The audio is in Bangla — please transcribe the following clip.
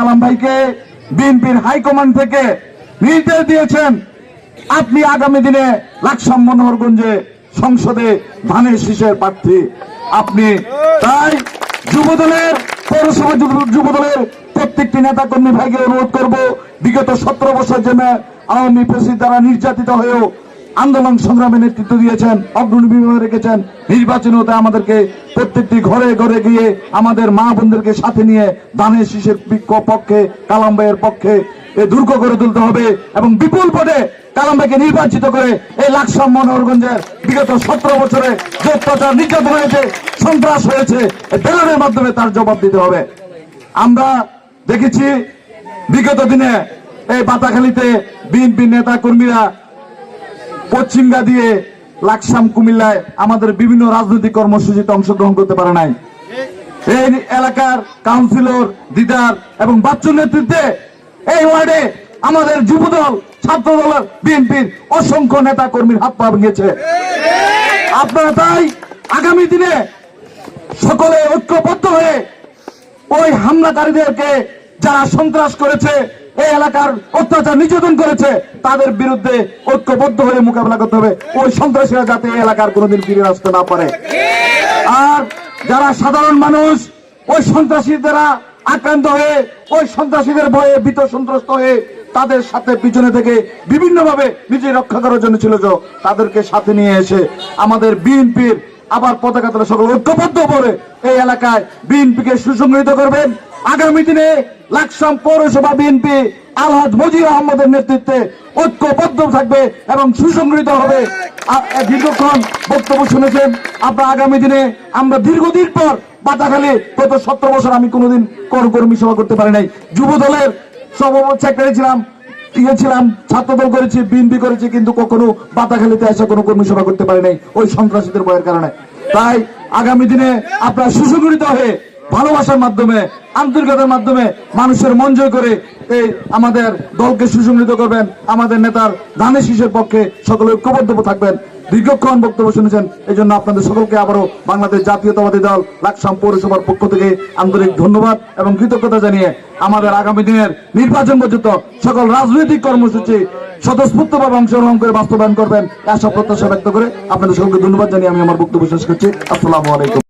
কালাম ভাইকে বিএনপির হাইকমান্ড থেকে নির্দেশ দিয়েছেন, আপনি আগামী দিনে লাকসাম মনোহরগঞ্জে সংসদে ধানের শীষের প্রার্থী। আপনি তাই যুবদলের, পৌরসভা যুব- যুবদলের প্রত্যেকটি নেতা কর্মী ভাইকে অনুরোধ করব, বিগত সতেরো বছর জন্য আওয়ামী প্রেসিড দ্বারা নির্যাতিত হয়েও আন্দোলন সংগ্রামে নেতৃত্ব দিয়েছেন, অগ্রণী ভূমিকা রেখেছেন। নির্বাচনেও আমাদেরকে প্রত্যেকটি ঘরে ঘরে গিয়ে আমাদের মা বোনদেরকে সাথে নিয়ে দানের পিক- পক্ষে, কালাম ভাইয়ের পক্ষে এ দুর্গ করে তুলতে হবে এবং বিপুল ভোটে কালাম ভাইকে নির্বাচিত করে এই লাকসাম মনোহরগঞ্জের বিগত সতেরো বছরে যে অত্যাচার নির্যাতন হয়েছে, সন্ত্রাস হয়েছে বেলনের মাধ্যমে তার জবাব দিতে হবে। আমরা দেখেছি বিগত দিনে এই বাতাখালীতে বিএনপি নেতা কর্মীরা পশ্চিমগা দিয়ে লাকসাম কুমিল্লায় আমাদের বিভিন্ন রাজনৈতিক কর্মসূচিতে অংশগ্রহণ করতে পারে নাই। এই এলাকার কাউন্সিলর, দিদার এবং বাচ্চুর নেতৃত্বে এই ওয়ার্ডে আমাদের যুবদল ছাত্র দল বিএনপির অসংখ্য নেতা কর্মীর হাত পা ভেঙেছে। আপনারা তাই আগামী দিনে সকলে ঐক্যবদ্ধ হয়ে ওই হামলাকারীদেরকে যারা সন্ত্রাস করেছে এই এলাকার অত্যাচার নির্যাতন করেছে, তাদের বিরুদ্ধে ঐক্যবদ্ধ হয়ে মোকাবেলা করতে হবে। ওই সন্ত্রাসীরা যাতে এই এলাকার কোনোদিন ফিরে আসতে না পারে। আর যারা সাধারণ মানুষ, ওই সন্ত্রাসীর দ্বারা আক্রান্ত হয়ে, ওই সন্ত্রাসীদের ভয়ে ভীত সন্ত্রস্ত হয়ে তাদের সাথে পিছনে থেকে বিভিন্ন ভাবে নিজে রক্ষা করার জন্য ছিল তাদেরকে সাথে নিয়ে এসে আমাদের বিএনপির আবার পতাকা তোলা সকল ঐক্যবদ্ধ করে এই এলাকায় বিএনপিকে সুসংগঠিত করবেন। আগামী দিনে লাকসাম পৌরসভা বিএনপি আলহাজ মজির আহমদের নেতৃত্বে ঐক্যবদ্ধ থাকবে এবং সুসংগঠিত হবে। দীর্ঘক্ষণ বক্তব্য শুনেছেন। আমরা আগামী দিনে আমরা দীর্ঘদিন পর বাতাখালী, গত সতেরো বছর আমি কোনোদিন কর কর্মী সভা করতে পারি নাই। যুব দলের সভাপতি সেক্রেটারি ছিলাম ইয়ে ছিলাম, ছাত্রদল করেছি, বিএনপি করেছি, কিন্তু কখনো বাতাখালীতে এসে কোনো কর্মী সভা করতে পারি নাই ওই সন্ত্রাসীদের ভয়ের কারণে। তাই আগামী দিনে আপনারা সুসংগঠিত হয়ে ভালোবাসার মাধ্যমে আন্তরিকতার মাধ্যমে মানুষের মন জয় করে এই আমাদের দলকে সুসংগঠিত করবেন। আমাদের নেতার ধানের শীষের পক্ষে সকলে ঐক্যবদ্ধ থাকবেন। দীর্ঘক্ষণ বক্তব্য শুনেছেন এই জন্য আপনাদের সকলকে আবারও বাংলাদেশ জাতীয়তাবাদী দল, লাকসাম পৌরসভার পক্ষ থেকে আন্তরিক ধন্যবাদ এবং কৃতজ্ঞতা জানিয়ে আমাদের আগামী দিনের নির্বাচন পর্যন্ত সকল রাজনৈতিক কর্মসূচি স্বতঃস্ফূর্তভাবে অংশগ্রহণ করে বাস্তবায়ন করবেন। আশা প্রত্যাশা ব্যক্ত করে আপনাদের সকলকে ধন্যবাদ জানিয়ে আমি আমার বক্তব্য শেষ করছি। আসসালামু আলাইকুম।